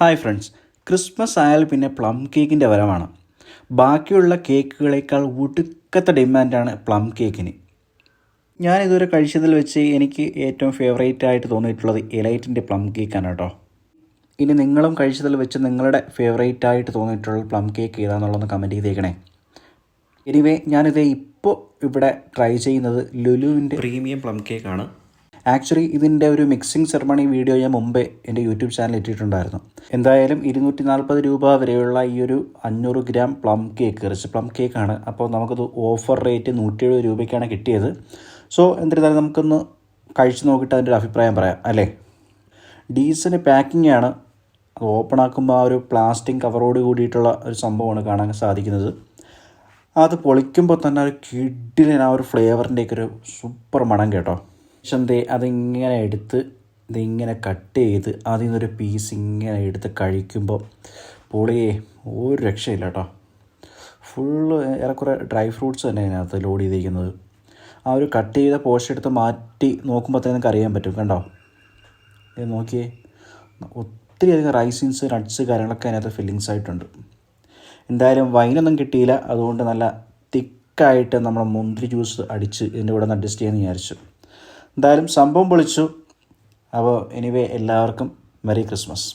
Hi friends. Christmas ആയാൽ പിന്നെ plum കേക്കിന്റെ വരവാണ്. ബാക്കിയുള്ള കേക്കുകളേക്കാൾ ഒടുക്കത്തെ ഡിമാൻഡാണ് പ്ലം കേക്കിന്. ഞാൻ ഇതുവരെ കഴിച്ചതിൽ വെച്ച് എനിക്ക് ഏറ്റവും ഫേവറേറ്റ് ആയിട്ട് തോന്നിയിട്ടുള്ളത് എലൈറ്റിന്റെ പ്ലം കേക്കാണ് കേട്ടോ. ഇനി നിങ്ങളും കഴിച്ചതിൽ വെച്ച് നിങ്ങളുടെ ഫേവറേറ്റ് ആയിട്ട് തോന്നിയിട്ടുള്ള പ്ലം കേക്ക് ഏതാണെന്നുള്ളതൊന്ന് കമന്റ് ചെയ്തേക്കണേ. എനിവേ ഞാനിത് ഇപ്പോൾ ഇവിടെ ട്രൈ ചെയ്യുന്നത് ലുലുവിന്റെ പ്രീമിയം പ്ലം കേക്കാണ്. ആക്ച്വലി ഇതിന്റെ ഒരു മിക്സിംഗ് സെറമണി വീഡിയോ ഞാൻ മുമ്പേ എന്റെ യൂട്യൂബ് ചാനൽ ഇട്ടിട്ടുണ്ടായിരുന്നു. എന്തായാലും ഇരുന്നൂറ്റി നാൽപ്പത് രൂപ വരെയുള്ള ഈ ഒരു അഞ്ഞൂറ് gram plum cake rich plum കേക്കാണ് അപ്പോൾ നമുക്കത് ഓഫർ റേറ്റ് നൂറ്റി എഴുപത് രൂപയ്ക്കാണ് കിട്ടിയത്. സോ എന്നിരുന്നാലും നമുക്കൊന്ന് കഴിച്ച് നോക്കിയിട്ട് അതിന്റെ ഒരു അഭിപ്രായം പറയാം അല്ലേ? ഡീസന്റ് പാക്കിംഗ് ആണ്. അത് ഓപ്പൺ ആക്കുമ്പോൾ ആ ഒരു പ്ലാസ്റ്റിക് കവറോട് കൂടിയിട്ടുള്ള ഒരു സംഭവമാണ് കാണാൻ സാധിക്കുന്നത്. അത് പൊളിക്കുമ്പോൾ തന്നെ ഒരു കിഡിലിന് ആ ഒരു ഫ്ലേവറിന്റെയൊക്കെ ഒരു സൂപ്പർ മണം കേട്ടോ. ശേഷം ദേ അതിങ്ങനെ എടുത്ത് ഇതിങ്ങനെ കട്ട് ചെയ്ത് അതിൽ നിന്നൊരു പീസ് ഇങ്ങനെ എടുത്ത് കഴിക്കുമ്പോൾ പൊളിയേ ഒരു രക്ഷയില്ല കേട്ടോ ഫുള്ള് ഏറെക്കുറെ ഡ്രൈ ഫ്രൂട്ട്സ് തന്നെ അതിനകത്ത് ലോഡ് ചെയ്തിരിക്കുന്നത്. ആ ഒരു കട്ട് ചെയ്ത പോഷൻ എടുത്ത് മാറ്റി നോക്കുമ്പോൾ തന്നെ നിങ്ങൾക്ക് അറിയാൻ പറ്റും കണ്ടോ? ഇത് നോക്കിയേ ഒത്തിരി അധികം റൈസിൻസ് നട്ട്സ് കാര്യങ്ങളൊക്കെ അതിനകത്ത് ഫില്ലിങ്സ് ആയിട്ടുണ്ട്. എന്തായാലും വൈനൊന്നും കിട്ടിയില്ല. അതുകൊണ്ട് നല്ല തിക്കായിട്ട് നമ്മൾ മുന്തിരി ജ്യൂസ് അടിച്ച് ഇതിന്റെ കൂടെ അഡ്ജസ്റ്റ് ചെയ്യാമെന്ന് വിചാരിച്ചു. എന്തായാലും സംഭവം പൊളിച്ചു. അപ്പോൾ എനിവേ എല്ലാവർക്കും മെറി ക്രിസ്മസ്